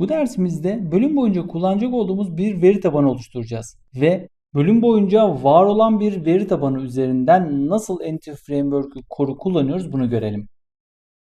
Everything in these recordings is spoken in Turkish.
Bu dersimizde bölüm boyunca kullanacak olduğumuz bir veri tabanı oluşturacağız ve bölüm boyunca var olan bir veri tabanı üzerinden nasıl Entity Framework Core'u kullanıyoruz bunu görelim.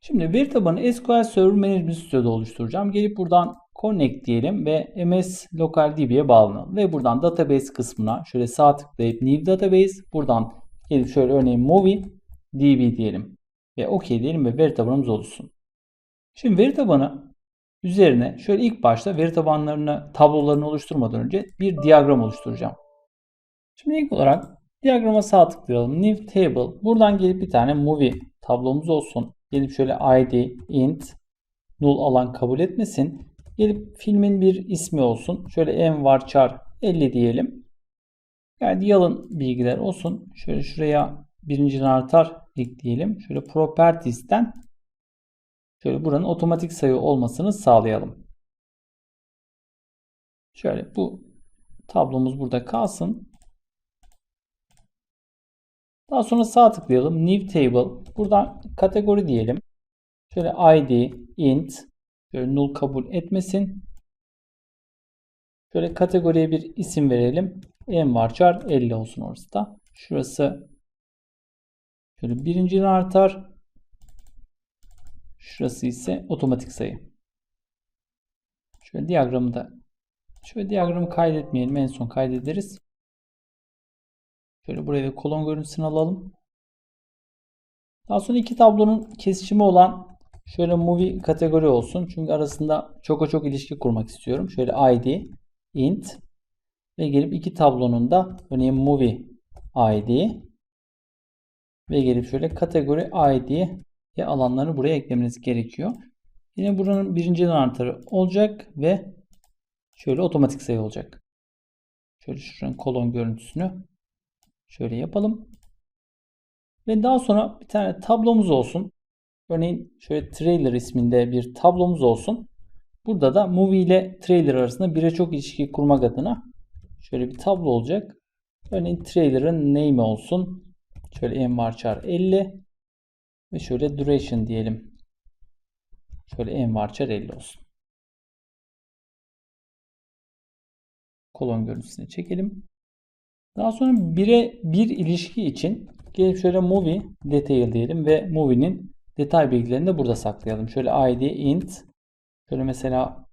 Şimdi veri tabanı SQL Server Management Studio'da oluşturacağım. Gelip buradan Connect diyelim ve MS Local DB'ye bağlanalım. Ve buradan Database kısmına şöyle sağ tıklayıp New Database buradan gelip şöyle örneğin Movie DB diyelim. Ve OK diyelim ve veri tabanımız oluşsun. Şimdi veri tabanı üzerine şöyle ilk başta veri tabanlarını tablolarını oluşturmadan önce bir diyagram oluşturacağım. Şimdi ilk olarak diyagrama sağ tıklayalım. New Table. Buradan gelip bir tane movie tablomuz olsun. Gelip şöyle id int null alan kabul etmesin. Gelip filmin bir ismi olsun. Şöyle en var char 50 diyelim. Yani yalın bilgiler olsun. Şöyle şuraya birinci artar ekleyelim. Şöyle properties'ten şöyle buranın otomatik sayı olmasını sağlayalım. Şöyle bu tablomuz burada kalsın. Daha sonra sağ tıklayalım. New Table. Buradan kategori diyelim. Şöyle ID, int. Şöyle null kabul etmesin. Şöyle kategoriye bir isim verelim. En varchar 50 olsun orası da. Şurası şöyle birinci artar. Şurası ise otomatik sayı. Şöyle diyagramı da şöyle diyagramı kaydetmeyelim. En son kaydederiz. Şöyle buraya da kolon görüntüsünü alalım. Daha sonra iki tablonun kesişimi olan şöyle movie kategori olsun. Çünkü arasında çok çok ilişki kurmak istiyorum. Şöyle id, int ve gelip iki tablonun da örneğin movie id ve gelip şöyle kategori id alanlarını buraya eklemeniz gerekiyor. Yine buranın birinci anahtarı olacak ve şöyle otomatik sayı olacak. Şöyle şuranın kolon görüntüsünü Şöyle yapalım. Ve daha sonra bir tane tablomuz olsun. Örneğin şöyle trailer isminde bir tablomuz olsun. Burada da movie ile trailer arasında bire çok ilişki kurmak adına şöyle bir tablo olacak. Örneğin trailer'ın name olsun. Şöyle en varchar 50 ve şöyle duration diyelim. Şöyle en varchar 50 olsun. Kolon görüntüsünü çekelim. Daha sonra 1'e 1 ilişki için gelip şöyle movie detail diyelim ve movie'nin detay bilgilerini de burada saklayalım. Şöyle id int şöyle mesela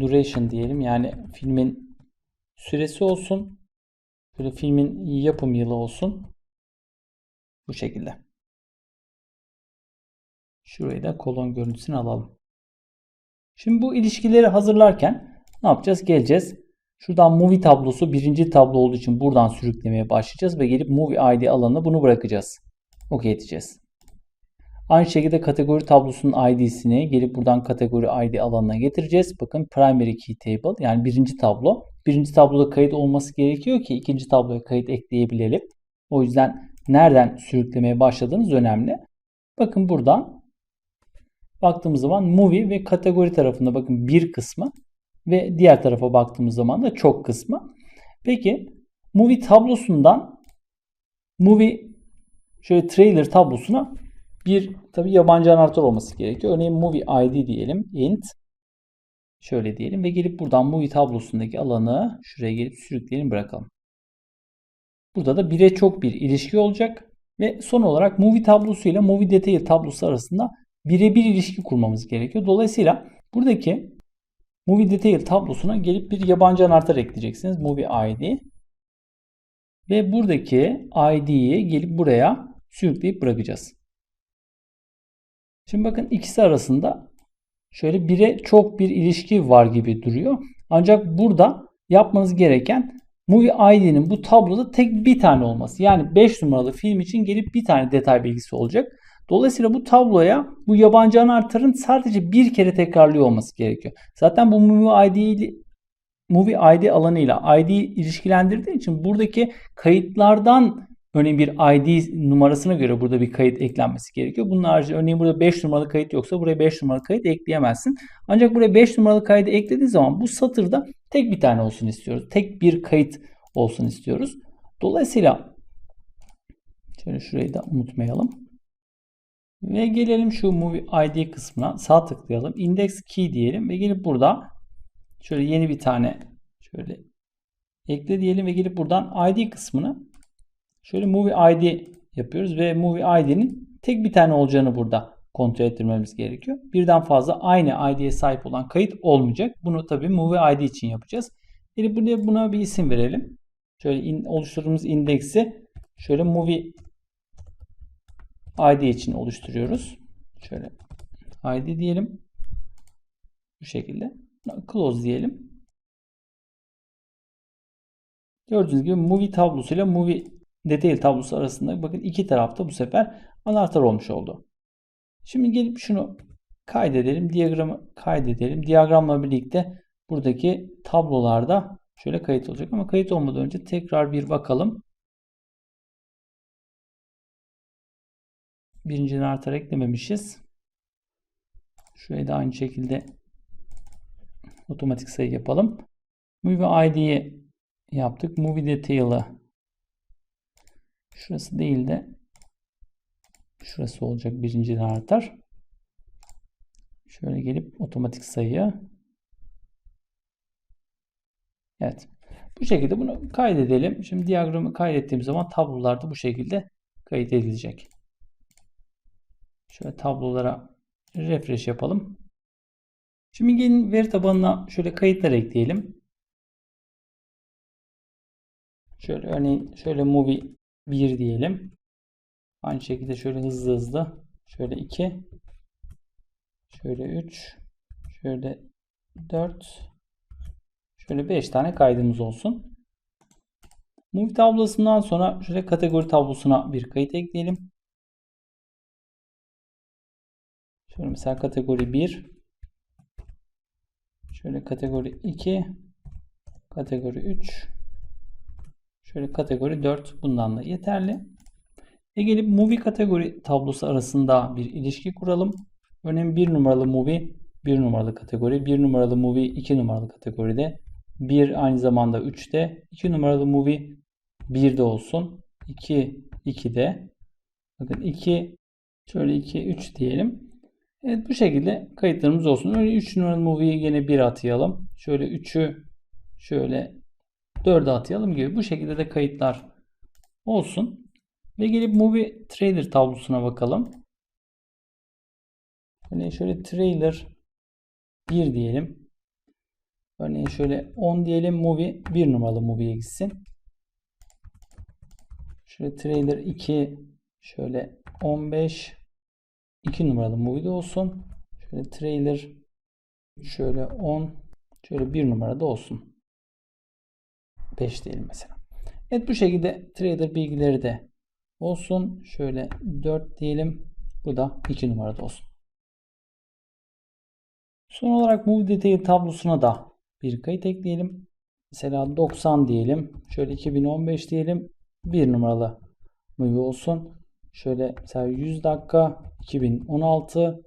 duration diyelim yani filmin süresi olsun. Şöyle filmin yapım yılı olsun. Bu şekilde. Şurayı da kolon görüntüsünü alalım. Şimdi bu ilişkileri hazırlarken ne yapacağız? Geleceğiz. Şuradan movie tablosu birinci tablo olduğu için buradan sürüklemeye başlayacağız ve gelip movie id alanına bunu bırakacağız. OK edeceğiz. Aynı şekilde kategori tablosunun id'sini gelip buradan kategori id alanına getireceğiz. Bakın primary key table yani birinci tablo. Birinci tabloda kayıt olması gerekiyor ki ikinci tabloya kayıt ekleyebilelim. O yüzden nereden sürüklemeye başladığınız önemli. Bakın buradan baktığımız zaman movie ve kategori tarafında bakın bir kısmı ve diğer tarafa baktığımız zaman da çok kısmı. Peki movie tablosundan movie şöyle trailer tablosuna bir tabi yabancı anahtar olması gerekiyor. Örneğin movie id diyelim int şöyle diyelim ve gelip buradan movie tablosundaki alanı şuraya gelip sürükleyelim bırakalım. Burada da bire çok bir ilişki olacak ve son olarak movie tablosu ile movie detail tablosu arasında birebir ilişki kurmamız gerekiyor. Dolayısıyla buradaki Movie Detail tablosuna gelip bir yabancı anahtar ekleyeceksiniz. Movie ID. Ve buradaki ID'yi gelip buraya sürükleyip bırakacağız. Şimdi bakın ikisi arasında şöyle bire çok bir ilişki var gibi duruyor. Ancak burada yapmanız gereken Movie ID'nin bu tabloda tek bir tane olması. Yani 5 numaralı film için gelip bir tane detay bilgisi olacak. Dolayısıyla bu tabloya bu yabancı anahtarın sadece bir kere tekrarlıyor olması gerekiyor. Zaten bu Movie ID Movie ID alanıyla ID ilişkilendirdiği için buradaki kayıtlardan örneğin bir ID numarasına göre burada bir kayıt eklenmesi gerekiyor. Bunun harici örneğin burada 5 numaralı kayıt yoksa buraya 5 numaralı kayıt ekleyemezsin. Ancak buraya 5 numaralı kaydı eklediğin zaman bu satırda tek bir tane olsun istiyoruz. Tek bir kayıt olsun istiyoruz. Dolayısıyla şöyle şurayı da unutmayalım. Ve gelelim şu Movie ID kısmına sağ tıklayalım. Index key diyelim ve gelip burada şöyle yeni bir tane şöyle ekle diyelim ve gelip buradan ID kısmını şöyle movie ID yapıyoruz ve movie ID'nin tek bir tane olacağını burada kontrol ettirmemiz gerekiyor. Birden fazla aynı ID'ye sahip olan kayıt olmayacak. Bunu tabii movie ID için yapacağız. Gelip buraya buna bir isim verelim. Şöyle in, oluşturduğumuz indeksi şöyle movie ID için oluşturuyoruz. Şöyle ID diyelim. Bu şekilde. Close diyelim. Gördüğünüz gibi movie tablosuyla movie detail tablosu arasında bakın iki tarafta bu sefer anahtar olmuş oldu. Şimdi gelip şunu kaydedelim. Diyagramı kaydedelim. Diyagramla birlikte buradaki tablolarda şöyle kayıt olacak ama kayıt olmadan önce tekrar bir bakalım. Birinci anahtar eklememişiz. Şuraya da aynı şekilde otomatik sayı yapalım. Movie ID'yi yaptık. Movie Detail'ı şurası değil de şurası olacak birinci anahtar. Şöyle gelip otomatik sayı. Evet. Bu şekilde bunu kaydedelim. Şimdi diyagramı kaydettiğim zaman tablolarda bu şekilde kayıt edilecek. Şöyle tablolara refresh yapalım. Şimdi gelin veri tabanına şöyle kayıtlar ekleyelim. Şöyle örneğin şöyle movie 1 diyelim. Aynı şekilde şöyle hızlı hızlı. Şöyle 2 şöyle 3 şöyle 4 şöyle 5 tane kaydımız olsun. Movie tablosundan sonra şöyle kategori tablosuna bir kayıt ekleyelim. Şöyle mesela kategori 1 şöyle kategori 2 kategori 3 şöyle kategori 4 bundan da yeterli. Ve gelip movie kategori tablosu arasında bir ilişki kuralım. Örneğin 1 numaralı movie 1 numaralı kategori, 1 numaralı movie 2 numaralı kategoride, 1 aynı zamanda 3'te, 2 numaralı movie 1'de olsun, 2 2'de. Bakın 2 şöyle 2 3 diyelim. Evet bu şekilde kayıtlarımız olsun. Öyle 3 numaralı movie'yi yine 1 atayalım. Şöyle 3'ü şöyle 4'e atayalım gibi. Bu şekilde de kayıtlar olsun. Ve gelip movie trailer tablosuna bakalım. Örneğin şöyle trailer 1 diyelim. Örneğin şöyle 10 diyelim movie 1 numaralı movie'ye gitsin. Şöyle trailer 2 şöyle 15 2 numaralı movie'de olsun. Şöyle trailer şöyle 10 şöyle 1 numarada olsun. 5 diyelim mesela. Evet bu şekilde trader bilgileri de olsun. Şöyle 4 diyelim. Bu da 2 numarada olsun. Son olarak Movie Detail tablosuna da bir kayıt ekleyelim. Mesela 90 diyelim. Şöyle 2015 diyelim. 1 numaralı movie olsun. Şöyle mesela 100 dakika 2016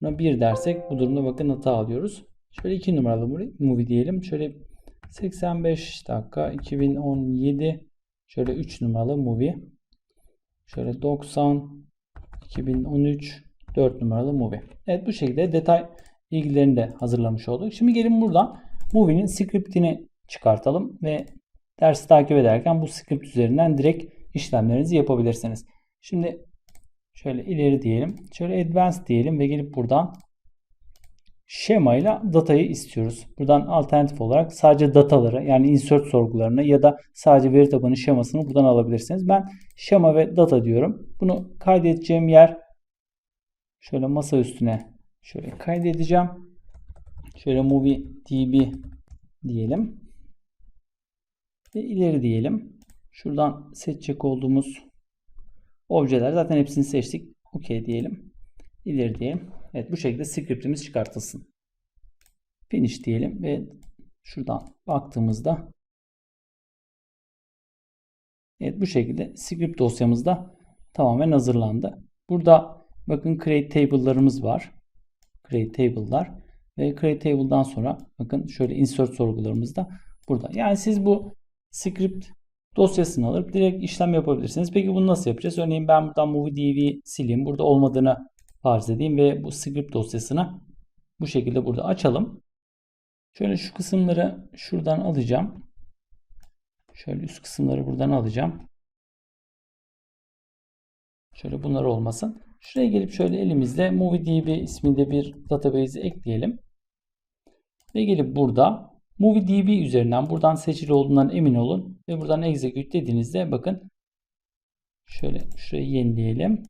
buna 1 dersek bu durumda bakın hata alıyoruz. Şöyle 2 numaralı movie diyelim. Şöyle 85 dakika 2017 şöyle 3 numaralı movie. Şöyle 90 2013 4 numaralı movie. Evet bu şekilde detay bilgilerini de hazırlamış olduk. Şimdi gelin buradan movie'nin scriptini çıkartalım ve dersi takip ederken bu script üzerinden direkt işlemlerinizi yapabilirsiniz. Şimdi şöyle ileri diyelim. Şöyle advanced diyelim ve gelip buradan şema ile datayı istiyoruz. Buradan alternatif olarak sadece dataları yani insert sorgularını ya da sadece veri tabanı şemasını buradan alabilirsiniz. Ben şema ve data diyorum. Bunu kaydedeceğim yer şöyle masa üstüne şöyle kaydedeceğim. Şöyle movie db diyelim. Ve ileri diyelim. Şuradan seçecek olduğumuz objeler zaten hepsini seçtik. OK diyelim. İleri diyelim. Evet bu şekilde scriptimiz çıkartılsın. Finish diyelim ve şuradan baktığımızda Evet bu şekilde script dosyamız da tamamen hazırlandı. Burada bakın create table'larımız var. Create table'lar ve create table'dan sonra bakın şöyle insert sorgularımız da burada. Yani siz bu script dosyasını alıp direkt işlem yapabilirsiniz. Peki bunu nasıl yapacağız? Örneğin ben buradan movie dv sileyim. Burada olmadığını farz edeyim ve bu script dosyasını bu şekilde burada açalım. Şöyle şu kısımları şuradan alacağım. Şöyle üst kısımları buradan alacağım. Şöyle bunlar olmasın. Şuraya gelip şöyle elimizde MovieDB isminde bir database'i ekleyelim. Ve gelip burada MovieDB üzerinden buradan seçili olduğundan emin olun. Ve buradan execute dediğinizde bakın şöyle şurayı yenileyelim.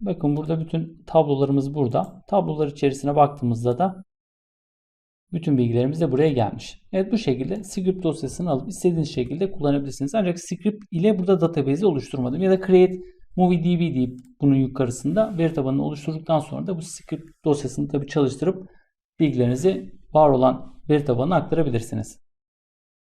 Bakın burada bütün tablolarımız burada. Tablolar içerisine baktığımızda da bütün bilgilerimiz de buraya gelmiş. Evet bu şekilde script dosyasını alıp istediğiniz şekilde kullanabilirsiniz. Ancak script ile burada database'i oluşturmadım. Ya da create MovieDB deyip bunun yukarısında veri tabanını oluşturduktan sonra da bu script dosyasını tabi çalıştırıp bilgilerinizi var olan veri tabanına aktarabilirsiniz.